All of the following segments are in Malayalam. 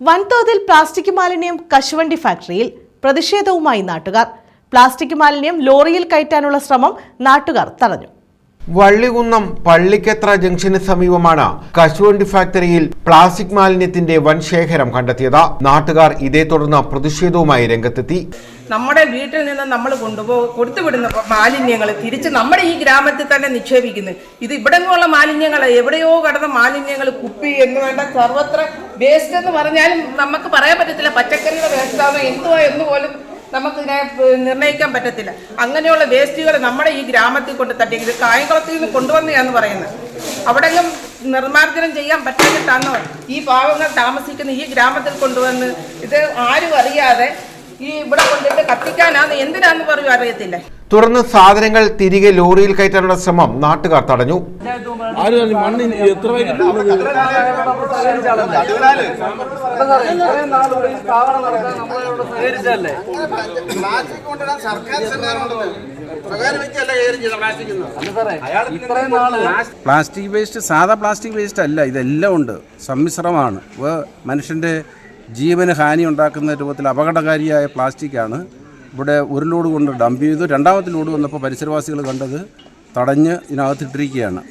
വൻതോതിൽ പ്ലാസ്റ്റിക് മാലിന്യം കശുവണ്ടി ഫാക്ടറിയിൽ പ്രതിഷേധവുമായി നാട്ടുകാർ. പ്ലാസ്റ്റിക് മാലിന്യം ലോറിയിൽ കയറ്റാനുള്ള ശ്രമം നാട്ടുകാർ തടഞ്ഞു. വള്ളികുന്നം പള്ളിക്കെത്ര ജംഗ്ഷന് സമീപമാണ് കശുവണ്ടി ഫാക്ടറിയിൽ പ്ലാസ്റ്റിക് മാലിന്യത്തിന്റെ വൻ ശേഖരം കണ്ടെത്തിയത്. നാട്ടുകാർ ഇതേ തുടർന്ന് പ്രതിഷേധവുമായി രംഗത്തെത്തി. നമ്മുടെ വീട്ടിൽ നിന്ന് നമ്മൾ കൊണ്ടുപോ കൊടുത്തുവിടുന്ന മാലിന്യങ്ങൾ തിരിച്ച് നമ്മുടെ ഈ ഗ്രാമത്തിൽ തന്നെ നിക്ഷേപിക്കുന്നു. ഇത് ഇവിടെ നിന്നുള്ള മാലിന്യങ്ങൾ എവിടെയോ കടന്ന മാലിന്യങ്ങൾ കുപ്പി എന്ന് വേണ്ട സർവത്ര വേസ്റ്റ് എന്ന് പറഞ്ഞാലും നമുക്ക് പറയാൻ പറ്റത്തില്ല. പച്ചക്കറിയുടെ വേസ്റ്റാണോ എന്തുവാ എന്ന് പോലും നമുക്ക് ഇതിനെ ഏഹ്, നിർണയിക്കാൻ പറ്റത്തില്ല. അങ്ങനെയുള്ള വേസ്റ്റുകൾ നമ്മുടെ ഈ ഗ്രാമത്തിൽ കൊണ്ട് തട്ടി ഇത് കായംകുളത്തിൽ നിന്ന് കൊണ്ടുവന്നതാന്ന് പറയുന്നത്. അവിടെയും നിർമ്മാർജനം ചെയ്യാൻ പറ്റാഞ്ഞിട്ടാണോ ഈ പാവങ്ങൾ താമസിക്കുന്ന ഈ ഗ്രാമത്തിൽ കൊണ്ടുവന്ന് ഇത് ആരും അറിയാതെ ഈ ഇവിടെ കൊണ്ടിട്ട് കത്തിക്കാനാന്ന് എന്തിനാന്ന് പറയും അറിയത്തില്ല. തുടർന്ന് സാധനങ്ങൾ തിരികെ ലോറിയിൽ കയറ്റാനുള്ള ശ്രമം നാട്ടുകാർ തടഞ്ഞു. ആര് പറഞ്ഞു? മണ്ണ് എത്ര പ്ലാസ്റ്റിക് വേസ്റ്റ് സാധാ പ്ലാസ്റ്റിക് വേസ്റ്റ് അല്ല ഇതെല്ലാം ഉണ്ട്. സമ്മിശ്രമാണ്. മനുഷ്യന്റെ മനുഷ്യന്റെ ജീവന് ഹാനി ഉണ്ടാക്കുന്ന രൂപത്തിൽ അപകടകാരിയായ പ്ലാസ്റ്റിക്കാണ്. ഇവിടെ ഒരു ലോഡ് കൊണ്ട് ഡംപ് ചെയ്തു. രണ്ടാമത്തെ ലോഡ് വന്നപ്പോൾ പരിസരവാസികൾ കണ്ടത് തടഞ്ഞ് ഇതിനകത്തിട്ടിരിക്കുകയാണ്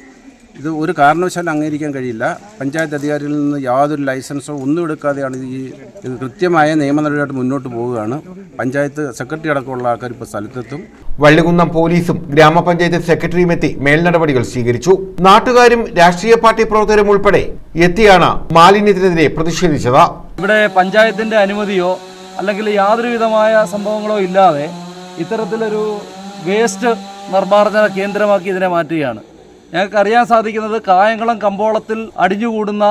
ഇത് ഒരു കാരണവശാലും അംഗീകരിക്കാൻ കഴിയില്ല. പഞ്ചായത്ത് അധികാരികളിൽ നിന്ന് യാതൊരു ലൈസൻസോ ഒന്നും എടുക്കാതെയാണ് ഈ ഇത് കൃത്യമായ നിയമ നടപടിയായിട്ട് മുന്നോട്ട് പോവുകയാണ്. പഞ്ചായത്ത് സെക്രട്ടറി അടക്കമുള്ള ആൾക്കാർ ഇപ്പോൾ സ്ഥലത്തെത്തും. വള്ളികുന്നം പോലീസും ഗ്രാമപഞ്ചായത്ത് സെക്രട്ടറിയും എത്തി മേൽനടപടികൾ സ്വീകരിച്ചു. നാട്ടുകാരും രാഷ്ട്രീയ പാർട്ടി പ്രവർത്തകരും ഉൾപ്പെടെ എത്തിയാണ് മാലിന്യത്തിനെതിരെ പ്രതിഷേധിച്ചത്. ഇവിടെ പഞ്ചായത്തിന്റെ അനുമതിയോ അല്ലെങ്കിൽ യാതൊരു വിധമായ സംഭവങ്ങളോ ഇല്ലാതെ ഇത്തരത്തിലൊരു വേസ്റ്റ് നിർമ്മാർജന കേന്ദ്രമാക്കി ഇതിനെ മാറ്റുകയാണ്. ഞങ്ങൾക്ക് അറിയാൻ സാധിക്കുന്നത് കായംകുളം കമ്പോളത്തിൽ അടിഞ്ഞുകൂടുന്ന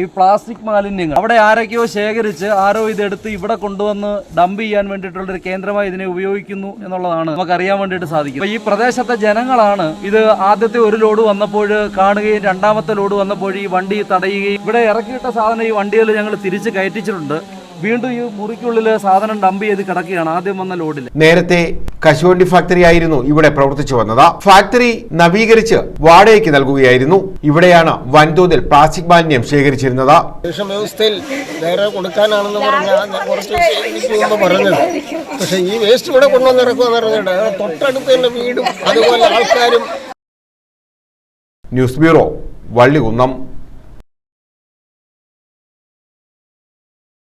ഈ പ്ലാസ്റ്റിക് മാലിന്യങ്ങൾ. അവിടെ ആരൊക്കെയോ ശേഖരിച്ച് ആരോ ഇതെടുത്ത് ഇവിടെ കൊണ്ടുവന്ന് ഡംപ് ചെയ്യാൻ വേണ്ടിയിട്ടുള്ളൊരു കേന്ദ്രമായി ഇതിനെ ഉപയോഗിക്കുന്നു എന്നുള്ളതാണ് നമുക്ക് അറിയാൻ വേണ്ടിയിട്ട് സാധിക്കും ഈ പ്രദേശത്തെ ജനങ്ങളാണ് ഇത് ആദ്യത്തെ ഒരു ലോഡ് വന്നപ്പോൾ കാണുകയും രണ്ടാമത്തെ ലോഡ് വന്നപ്പോൾ ഈ വണ്ടി തടയുകയും ഇവിടെ ഇറക്കിയിട്ട സാധനം ഈ വണ്ടിയിൽ ഞങ്ങൾ തിരിച്ച് കയറ്റിച്ചിട്ടുണ്ട്. വീണ്ടും ഈ മുറിക്കുള്ളിൽ സാധനം ഡംപ് ചെയ്ത് കിടക്കുകയാണ്. ആദ്യം വന്ന ലോഡിൽ നേരത്തെ കശുവണ്ടി ഫാക്ടറി ആയിരുന്നു ഇവിടെ പ്രവർത്തിച്ചു വന്നത്. ഫാക്ടറി നവീകരിച്ച് വാടകയ്ക്ക് നൽകുകയായിരുന്നു. ഇവിടെയാണ് വൻതോതിൽ പ്ലാസ്റ്റിക് മാലിന്യം ശേഖരിച്ചിരുന്നത്. ശേഷം വ്യവസ്ഥയിൽ വേറെ കൊടുക്കാനാണെന്ന് പറഞ്ഞാൽ കുറച്ച് എനിക്ക് മുമ്പ് പറഞ്ഞത്. പക്ഷേ ഈ വേസ്റ്റ് ഇവിടെ പറഞ്ഞിട്ട് തൊട്ടടുത്ത് തന്നെ വീടും അതുപോലെ ആൾക്കാരും. News bureau Vallikunnam.